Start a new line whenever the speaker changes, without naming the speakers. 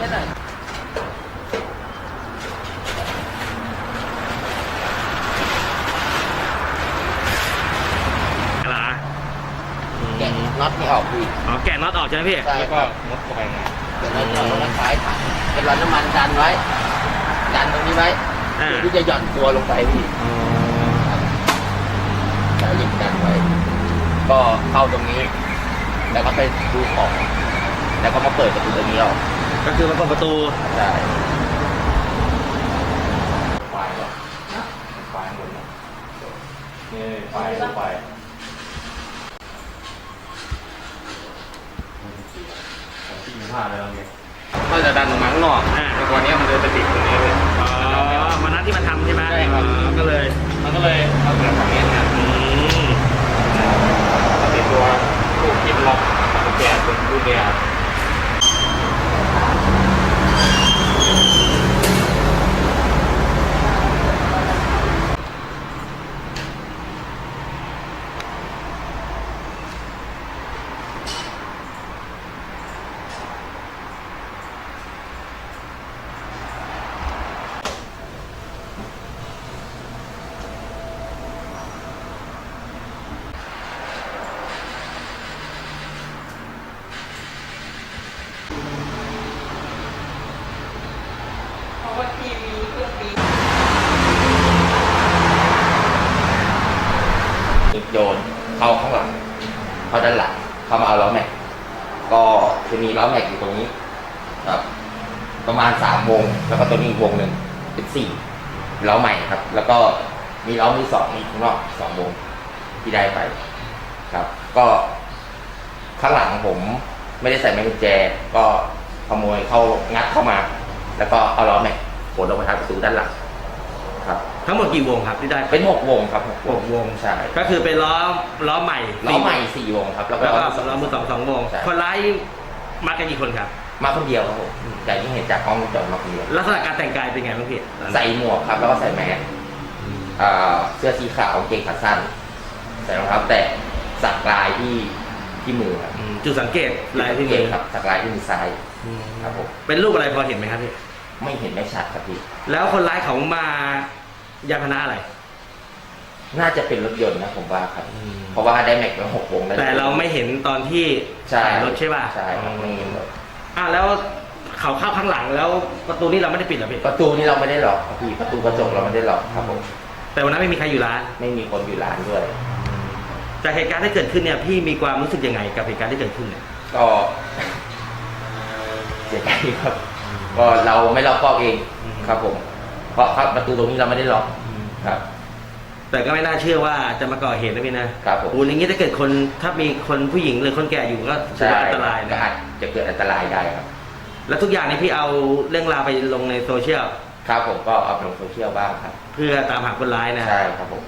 ใค่อะไรนแกะน็อตนี่ออกพี่
อ๋อแกะน็อตออกใช่ไหมพี่
ใช่
แล้ว
ค
ก็
รับ
มุดเไปไง
เดี๋ยวเราจะเอาน้ำท้ายถังเป็นร้อนน้ำมันดันไว้ ดันตรงนี้ไว้
อ่า
เดี๋ยวพี่จะหย่อนตัวลงไปพี่แล้วหยิบดันไว้ ก็เข้าตรงนี้ แล้วก็ไปดูของ แล้วก็มาเปิดประตูตรงนี้ออก
ก็คือมันเปิดประตู
ใช่
ไฟก่อไฟหมดแล้วนี่ไฟไฟที่มีผ้าอะไรบ้างเนี่ยก็จะดันออกมาข้างนอก
อ่า
แต่ตัวนี้มันเลยไปติดตรงนี้เลย
อ๋อมานัดที่มันทำใช่ไหม
ใช่ครับ
ก็เลย
มันก็เลยเอาเกิดฝั่งนี้เนี่ย
อืม
เอาติดตัวลูกคิดล็อกกุญแจเป็นกุญแจ
โยน เข้าข้างหลังเข้าด้านหลังเข้ามาเอาล้อแม็กก็จะมีล้อแม็กอยู่ตรงนี้ครับประมาณสามวง แล้วก็ตัวนี้อีกวงหนึ่งเป็นสี่ล้อใหม่ครับ แล้วก็มีล้อมือสองอีกข้างนอกสองวงที่ได้ไป ครับ ก็ข้างหลังผมไม่ได้ใส่ไม้กุญแจ ก็ขโมยเข้างัดเข้ามา แล้วก็เอาล้อแม็กขนออกมาทางประตูด้านหลัง
ทั้งหมดกี่วงครับที่ได้
เป็นหกวงครับ
หกวง
ใช่
ก็คือเป็นล้อล้อใหม่
ล้อใหม่สี่วงครับ แล้วก็
แล้วก็
ล้อ
ล้อมือสองสองวง
ใช่
คนร้ายมากันกี่คนครับ
มาคนเดียวครับผมจากที่เห็นจากกล้องวงจรมาคนเดียว
ลักษณะการแต่งกายเป็นไงบ้างพี่
ใส่หมวกครับ แล้วก็ใส่แมสอ่าเสื้อสีขาวกางเกงขาสั้นใส่รองเท้าแตะสักลายที่ที่มือครับ
อืมจุดสังเกตลายที่
เก
มื
ง
อ
ครับสักลายที่มือซ้าย
อืม
ครับผม
เป็นรูปอะไรพอเห็นไหมครับพี่
ไม่เห็นไม่ชัดครับพี่
แล้วคนร้ายเขามา ยานพาหนะอะไร
น่าจะเป็นรถยนต์นะผมว่าครับเพราะว่าได้แม็กไปหกวงได้
แต่เราไม่เห็นตอนที่
ใช่
ขายรถใช่ป่ะ
ใช่ครับไม่เห็นรถ
อะแล้วเขาเข้าข้างหลังแล้วประตูนี่เราไม่ได้ปิดเหรอพี่
ประตูนี่เราไม่ได้ล็อกครับพี่ประตูกระจกเราไม่ได้ล็อกครับผม
แต่วันนั้นไม่มีใครอยู่ร้าน
ไม่มีคนอยู่ร้านด้วย
จากเหตุการณ์ที่เกิดขึ้นเนี่ยพี่มีความรู้สึกยังไงกับเหตุการณ์ที่เกิดขึ้นเนี่ย
ก็ เสียใจครับ ก็เราไม่ล็อกกอบเองครับผม เพราะครับประตูตรงนี้เราไม่ได้ล็อกครับ
แต่ก็ไม่น่าเชื่อว่าจะมาก่อเหตุนะพี่นะครับ
ผม
โอ้ยอย่างนี้ถ้าเกิดคนถ้ามีคนผู้หญิงหรือคนแก่อยู่ก็ถือ
ใช่
ว่าอันตราย
ก็
นะ
อาจจะเกิดอันตรายได้ครับ
แล้วทุกอย่างนี่พี่เอาเรื่องราวไปลงในโซเชียล
ครับผมก็เอาไปลงโซเชียลบ้างครับ
เพื่อตามหาคนร้ายนะ
ใช่ครับผม